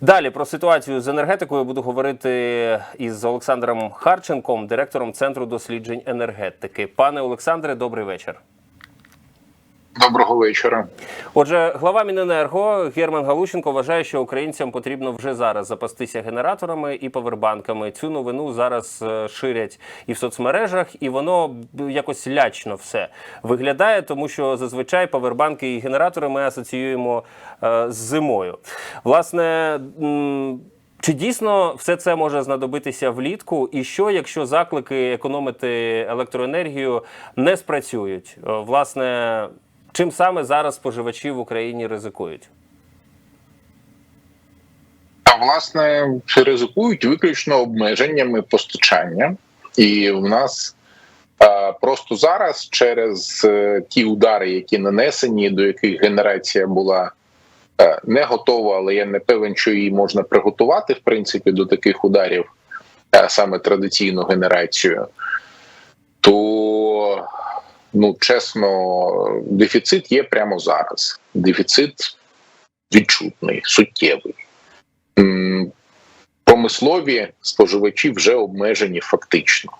Далі про ситуацію з енергетикою буду говорити із Олександром Харченком, директором Центру досліджень енергетики. Пане Олександре, добрий вечір. Доброго вечора. Отже, глава Міненерго Герман Галущенко вважає, що українцям потрібно вже зараз запастися генераторами і повербанками. Цю новину зараз е, ширять і в соцмережах, і воно якось лячно все виглядає, тому що зазвичай повербанки і генератори ми асоціюємо е, з зимою. Власне. Чи дійсно все це може знадобитися влітку? І що, якщо заклики економити електроенергію не спрацюють? Е, Власне, чим саме зараз споживачі в Україні ризикують? А власне ризикують виключно обмеженнями постачання, і в нас е, просто зараз через е, ті удари, які нанесені, до яких генерація була е, не готова, але я не певен, що її можна приготувати в принципі до таких ударів, саме традиційну генерацію, то ну чесно, дефіцит є прямо зараз. Дефіцит відчутний, суттєвий. Промислові споживачі вже обмежені фактично.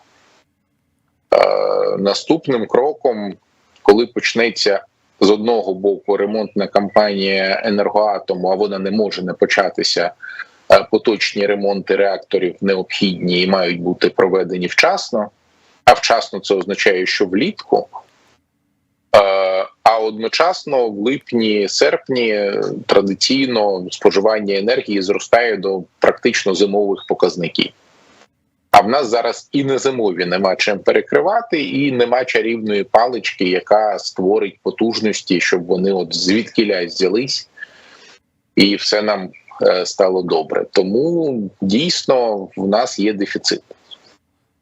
Е, наступним кроком, коли почнеться з одного боку ремонтна кампанія енергоатому, а вона не може не початися. е, Поточні ремонти реакторів необхідні і мають бути проведені вчасно. А вчасно це означає, що влітку. Е, А одночасно в липні-серпні е, традиційно споживання енергії зростає до практично зимових показників. А в нас зараз і не зимові нема чим перекривати, і нема чарівної палички, яка створить потужності, щоб вони от звідкіля взялись, і все нам е, стало добре. Тому дійсно в нас є дефіцит.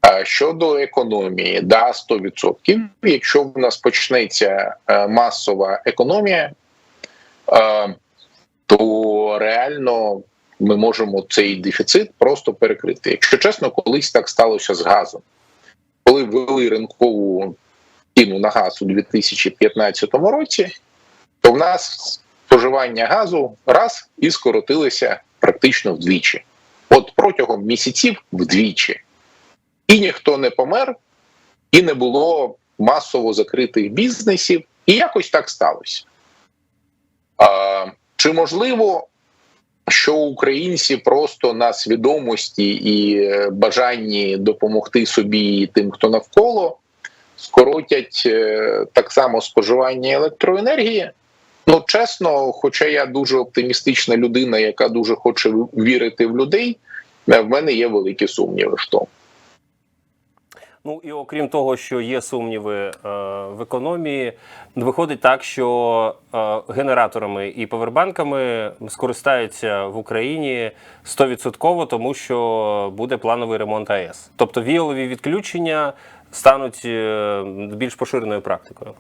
А Щодо економії, да, 100%. Якщо в нас почнеться е, масова економія, е, то реально ми можемо цей дефіцит просто перекрити. Якщо чесно, колись так сталося з газом. Коли ввели ринкову ціну на газ у 2015 році, то в нас споживання газу раз і скоротилося практично вдвічі. От протягом місяців вдвічі. І ніхто не помер, і не було масово закритих бізнесів, і якось так сталося. А, чи можливо, що українці просто на свідомості і е, бажанні допомогти собі і тим, хто навколо, скоротять е, так само споживання електроенергії? Ну, чесно, хоча я дуже оптимістична людина, яка дуже хоче вірити в людей, е, в мене є великі сумніви в тому. Ну і окрім того, що є сумніви е, в економії, виходить так, що е, генераторами і повербанками скористаються в Україні 100%, тому що буде плановий ремонт АЕС. Тобто віолові відключення стануть е, більш поширеною практикою.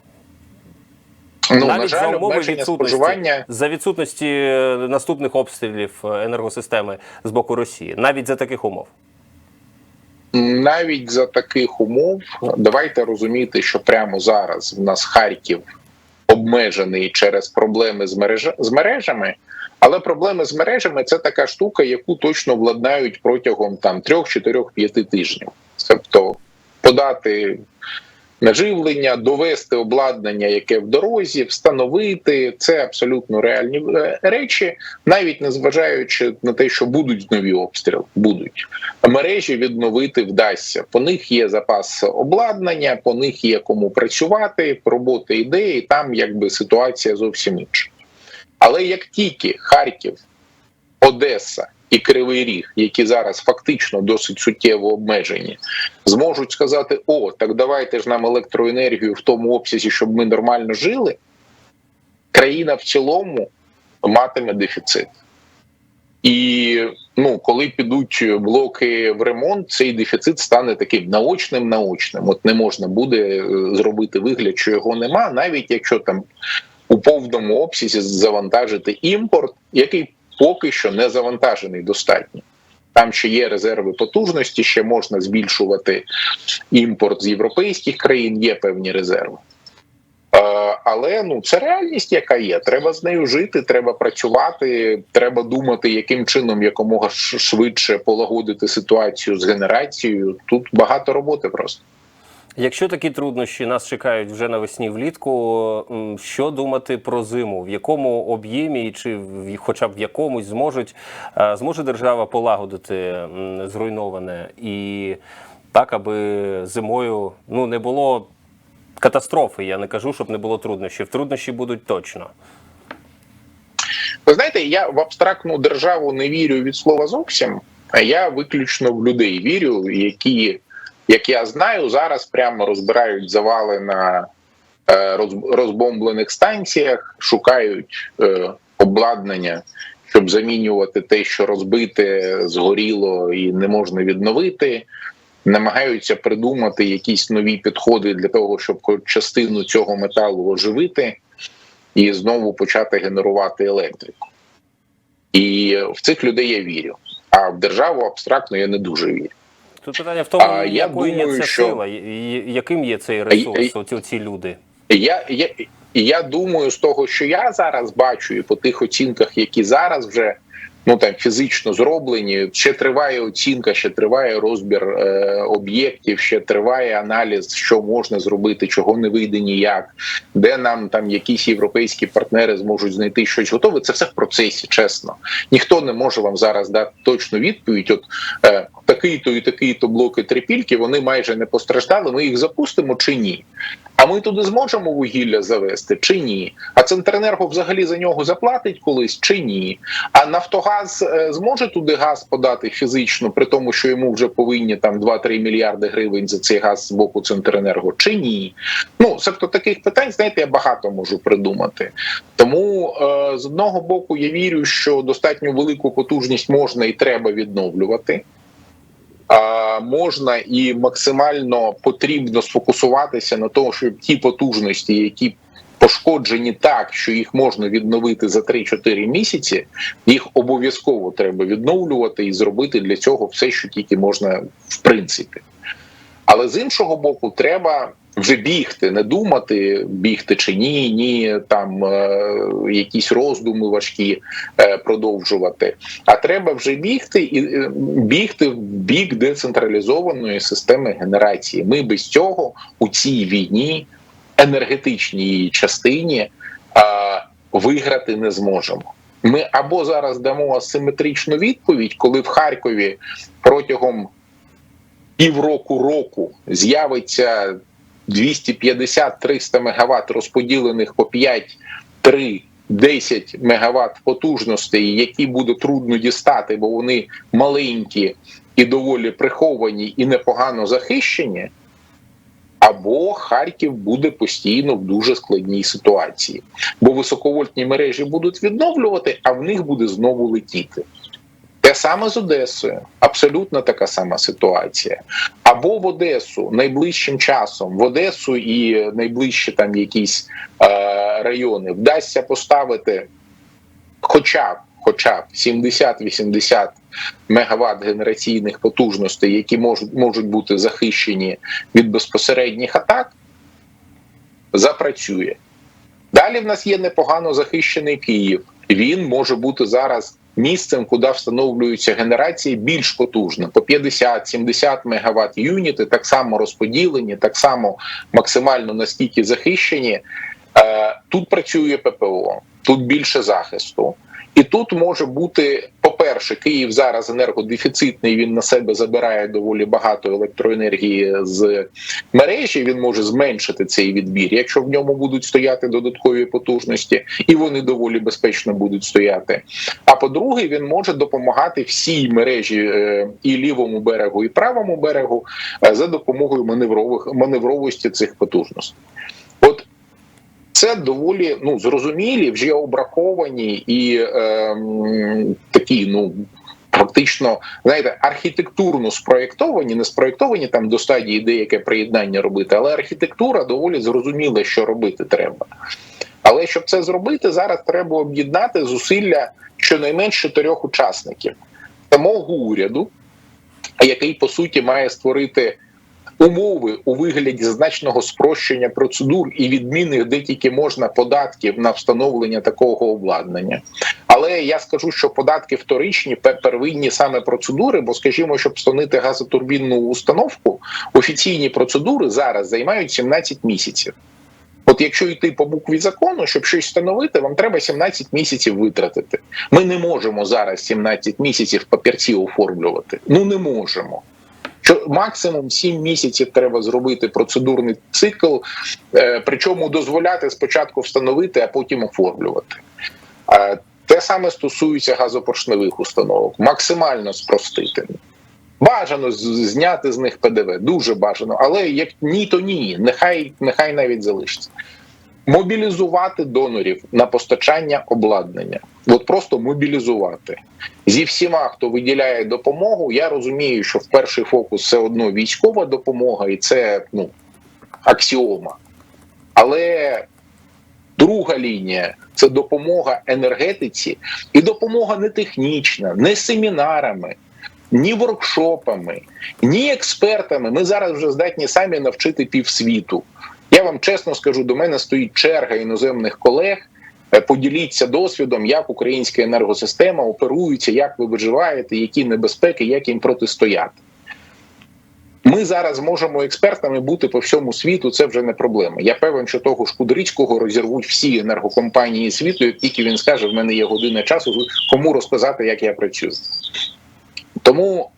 Ну, Навіть на за умови відсутності, споживання за відсутності е, наступних обстрілів е, енергосистеми з боку Росії, навіть за таких умов. Навіть за таких умов давайте розуміти, що прямо зараз в нас Харків обмежений через проблеми з мереж... з мережами. Але проблеми з мережами це така штука, яку точно владнають протягом там 3-4-5 тижнів. Тобто подати наживлення, довести обладнання, яке в дорозі, встановити це абсолютно реальні е, речі, навіть незважаючи на те, що будуть нові обстріли, будуть мережі відновити вдасться. По них є запас обладнання, по них є кому працювати, робота ідеї. Там якби ситуація зовсім інша. Але як тільки Харків, Одеса і Кривий Ріг, які зараз фактично досить суттєво обмежені, зможуть сказати: о, так давайте ж нам електроенергію в тому обсязі, щоб ми нормально жили, країна в цілому матиме дефіцит. І ну, коли підуть блоки в ремонт, цей дефіцит стане таким наочним наочним. От не можна буде е, зробити вигляд, що його нема, навіть якщо там у повному обсязі завантажити імпорт, який поки що не завантажений достатньо. Там ще є резерви потужності, ще можна збільшувати імпорт з європейських країн, є певні резерви. Але ну це реальність, яка є. Треба з нею жити, треба працювати, треба думати, яким чином якомога швидше полагодити ситуацію з генерацією. Тут багато роботи просто. Якщо такі труднощі нас чекають вже навесні влітку, що думати про зиму? В якому об'ємі чи в хоча б в якомусь зможуть е, зможе держава полагодити зруйноване і так, аби зимою ну не було катастрофи. Я не кажу, щоб не було труднощів. Труднощі будуть точно. Ви знаєте, я в абстрактну державу не вірю від слова зовсім, а я виключно в людей вірю, які, як я знаю, зараз прямо розбирають завали на е, розбомблених станціях, шукають е, обладнання, щоб замінювати те, що розбите, згоріло і не можна відновити. Намагаються придумати якісь нові підходи для того, щоб частину цього металу оживити і знову почати генерувати електрику. І в цих людей я вірю. А в державу абстрактно я не дуже вірю. Тут питання в тому, А я думаю, є ця що- сила, яким є цей ресурс, а- оці, ці люди. Я, я, я думаю, з того, що я зараз бачу, і по тих оцінках, які зараз вже ну там фізично зроблені, ще триває оцінка, ще триває розбір е, об'єктів, ще триває аналіз, що можна зробити, чого не вийде ніяк, де нам там якісь європейські партнери зможуть знайти щось готове. Це все в процесі, чесно. Ніхто не може вам зараз дати точну відповідь. От е, такий-то і такий-то блоки трипільки, вони майже не постраждали. Ми їх запустимо чи ні? А ми туди зможемо вугілля завести чи ні? А Центренерго взагалі за нього заплатить колись чи ні? А Нафтогаз е, зможе туди газ подати фізично, при тому, що йому вже повинні там 2-3 мільярди гривень за цей газ з боку Центренерго чи ні? Ну себто таких питань, знаєте, я багато можу придумати. Тому е, з одного боку я вірю, що достатньо велику потужність можна і треба відновлювати. Можна і максимально потрібно сфокусуватися на тому, щоб ті потужності, які пошкоджені так, що їх можна відновити за 3-4 місяці, їх обов'язково треба відновлювати і зробити для цього все, що тільки можна, в принципі. Але з іншого боку, треба вже бігти, не думати, бігти чи ні, ні, там е, якісь роздуми важкі е, продовжувати. А треба вже бігти і е, бігти в бік децентралізованої системи генерації. Ми без цього у цій війні, енергетичній частині, виграти не зможемо. Ми або зараз дамо асиметричну відповідь, коли в Харкові протягом півроку року з'явиться 250-300 мегаватт розподілених по 5, 3, 10 мегаватт потужностей, які буде трудно дістати, бо вони маленькі і доволі приховані і непогано захищені. Або Харків буде постійно в дуже складній ситуації, бо високовольтні мережі будуть відновлювати, а в них буде знову летіти. Саме з Одесою, абсолютно така сама ситуація. Або в Одесу найближчим часом, в Одесу і найближчі там якісь е, райони вдасться поставити хоча б хоча б 70-80 мегаватт генераційних потужностей, які можуть, можуть бути захищені від безпосередніх атак, запрацює. Далі в нас є непогано захищений Київ. Він може бути зараз місцем, куди встановлюються генерації більш потужно, по 50-70 мегаватт юніти, так само розподілені, так само максимально наскільки захищені. Е, Тут працює ППО, тут більше захисту. І тут може бути, по-перше, Київ зараз енергодефіцитний. Він на себе забирає доволі багато електроенергії з мережі. Він може зменшити цей відбір, якщо в ньому будуть стояти додаткові потужності, і вони доволі безпечно будуть стояти. А по-друге, він може допомагати всій мережі е, і лівому берегу, і правому берегу е, за допомогою маневрових маневровості цих потужностей. Це доволі ну зрозумілі, вже обраховані і е, такі, ну фактично, знаєте, архітектурно спроєктовані, не спроєктовані там до стадії деяке приєднання робити, але архітектура доволі зрозуміла, що робити треба. Але щоб це зробити, зараз треба об'єднати зусилля щонайменш чотирьох учасників самого уряду, який по суті має створити умови у вигляді значного спрощення процедур і відмінних де тільки можна податків на встановлення такого обладнання. Але я скажу, що податки вторичні, первинні саме процедури, бо скажімо, щоб встановити газотурбінну установку, офіційні процедури зараз займають 17 місяців. От якщо йти по букві закону, щоб щось встановити, вам треба 17 місяців витратити. Ми не можемо зараз 17 місяців папірці оформлювати. Ну не можемо. Що максимум 7 місяців треба зробити процедурний цикл, е, причому дозволяти спочатку встановити, а потім оформлювати. Е, те саме стосується газопоршневих установок, максимально спростити. Бажано зняти з них ПДВ, дуже бажано, але як ні, то ні. Нехай, нехай навіть залишиться. Мобілізувати донорів на постачання обладнання. От просто мобілізувати зі всіма, хто виділяє допомогу. Я розумію, що в перший фокус все одно військова допомога, і це ну аксіома. Але друга лінія це допомога енергетиці, і допомога не технічна, не семінарами, ні воркшопами, ні експертами. Ми зараз вже здатні самі навчити півсвіту. Я вам чесно скажу, до мене стоїть черга іноземних колег. Е, Поділіться досвідом, як українська енергосистема оперується, як ви виживаєте, які небезпеки, як їм протистояти. Ми зараз можемо експертами бути по всьому світу. Це вже не проблема. Я певен, що того ж Кудрицького розірвуть всі енергокомпанії світу, як тільки він скаже, в мене є година часу, кому розказати, як я працюю. Тому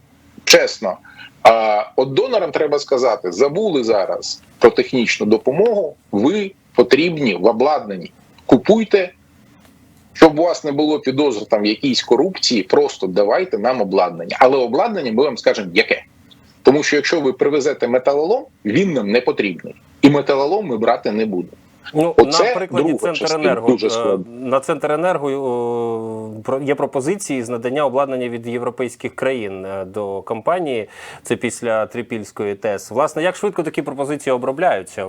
чесно, а, от донорам треба сказати: забули зараз про технічну допомогу. Ви потрібні в обладнанні. Купуйте, щоб у вас не було підозр там в якійсь корупції. Просто давайте нам обладнання. Але обладнання ми вам скажемо, яке. Тому що якщо ви привезете металолом, він нам не потрібний, і металолом ми брати не будемо. Ну, Оце на прикладі Центренерго. е. На Центренерго е, є пропозиції з надання обладнання від європейських країн е, до компанії. Це після Трипільської ТЕС. Власне, як швидко такі пропозиції обробляються?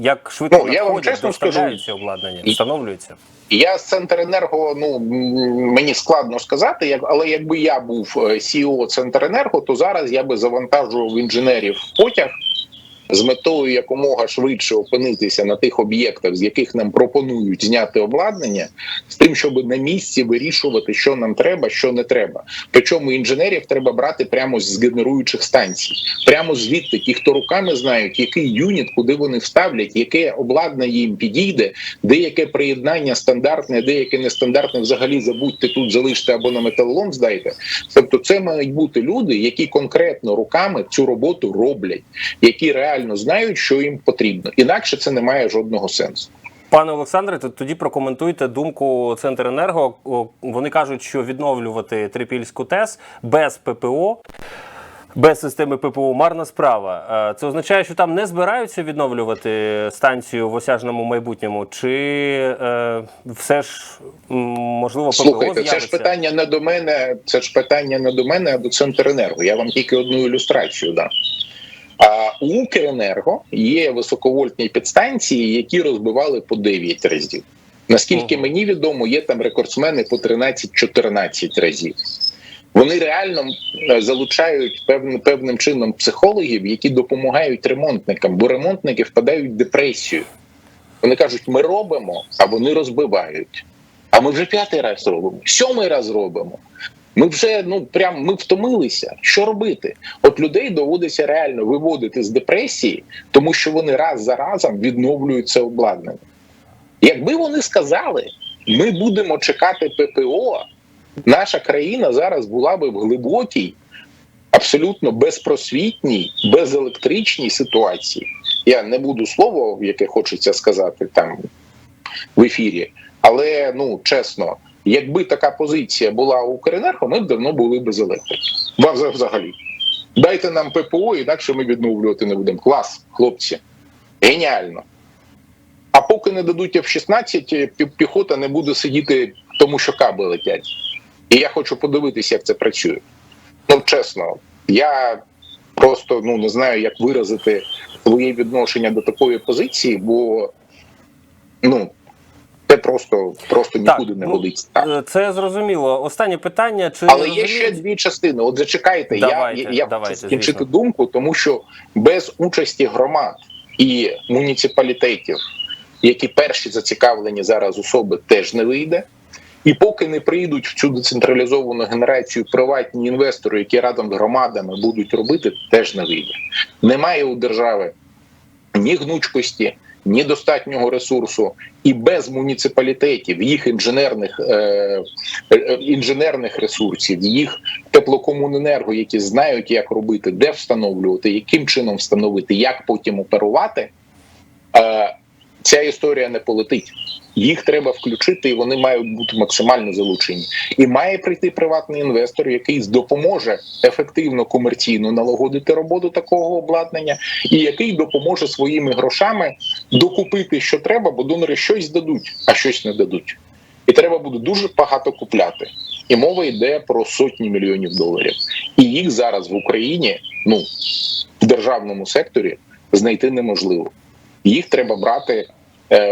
Як швидко Ну, я вам чесно скажу, обладнання, встановлюються? Я з Центренерго, ну мені складно сказати, як але якби я був CEO Центренерго, то зараз я би завантажував інженерів в потяг з метою якомога швидше опинитися на тих об'єктах, з яких нам пропонують зняти обладнання, з тим, щоб на місці вирішувати, що нам треба, що не треба. Причому інженерів треба брати прямо з генеруючих станцій, прямо звідти, ті, хто руками знають, який юніт, куди вони вставлять, яке обладнання їм підійде, деяке приєднання стандартне, деяке нестандартне, взагалі забудьте тут, залиште або на металолом здайте. Тобто, це мають бути люди, які конкретно руками цю роботу роблять, які реально знають, що їм потрібно. Інакше це не має жодного сенсу. Пане Олександре, то тоді прокоментуйте думку Центренерго. Вони кажуть, що відновлювати Трипільську ТЕС без ППО. Без системи ППО марна справа. Е, Це означає, що там не збираються відновлювати станцію в осяжному майбутньому, чи е, все ж можливо ППО Слухайте, це ж питання не до мене. Це ж питання не до мене, а до Центренерго. Я вам тільки одну ілюстрацію дам. А у Укренерго є високовольтні підстанції, які розбивали по 9 разів. Наскільки мені відомо, є там рекордсмени по 13-14 разів. Вони реально е, залучають певним певним чином психологів, які допомагають ремонтникам, бо ремонтники впадають в депресію. Вони кажуть, ми робимо, а вони розбивають. А ми вже п'ятий раз робимо, сьомий раз робимо. Ми вже ну прям ми втомилися. Що робити? От людей доводиться реально виводити з депресії, тому що вони раз за разом відновлюють це обладнання. Якби вони сказали, ми будемо чекати ППО, наша країна зараз була би в глибокій, абсолютно безпросвітній, безелектричній ситуації. Я не буду слово, яке хочеться сказати там в ефірі, але ну чесно, якби така позиція була у Укренерго, ми б давно були без електрики. Взагалі. Дайте нам ППО, інакше ми відновлювати не будемо. Клас, хлопці. Геніально. А поки не дадуть F-16, піхота не буде сидіти, тому що каби летять. І я хочу подивитися, як це працює. Ну, чесно, я просто ну не знаю, як виразити своє відношення до такої позиції, бо ну Це просто, просто нікуди не ну, годиться. Так. е, Це зрозуміло. Останнє питання: чи Але є ще дві частини. От зачекайте, Давайте, я, я давайте, хочу скінчити звісно. думку, тому що без участі громад і муніципалітетів, які перші зацікавлені зараз особи, теж не вийде. І поки не прийдуть в цю децентралізовану генерацію приватні інвестори, які разом з громадами будуть робити, теж не вийде. Немає у держави ні гнучкості, ні достатнього ресурсу, і без муніципалітетів, їх інженерних е, е, інженерних ресурсів, їх теплокомуненерго, які знають, як робити, де встановлювати, яким чином встановити, як потім оперувати. Е, ця історія не полетить. Їх треба включити, і вони мають бути максимально залучені. І має прийти приватний інвестор, який допоможе ефективно комерційно налагодити роботу такого обладнання, і який допоможе своїми грошами докупити, що треба, бо донори щось дадуть, а щось не дадуть. І треба буде дуже багато купляти. І мова йде про сотні мільйонів доларів. І їх зараз в Україні, ну в державному секторі, знайти неможливо. Їх треба брати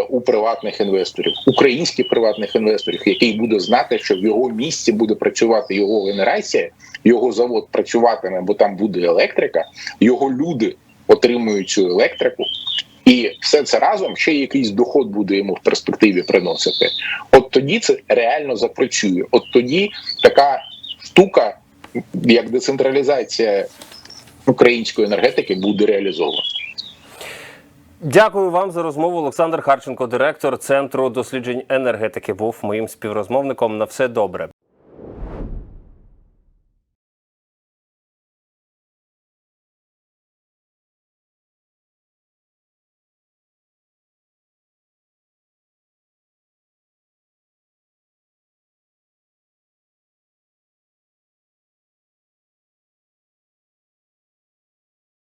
у приватних інвесторів, українських приватних інвесторів, який буде знати, що в його місці буде працювати його генерація, його завод працюватиме, бо там буде електрика, його люди отримують цю електрику. І все це разом ще якийсь доход буде йому в перспективі приносити. От тоді це реально запрацює. От тоді така штука, як децентралізація української енергетики, буде реалізована. Дякую вам за розмову. Олександр Харченко, директор Центру досліджень енергетики, був моїм співрозмовником. На все добре.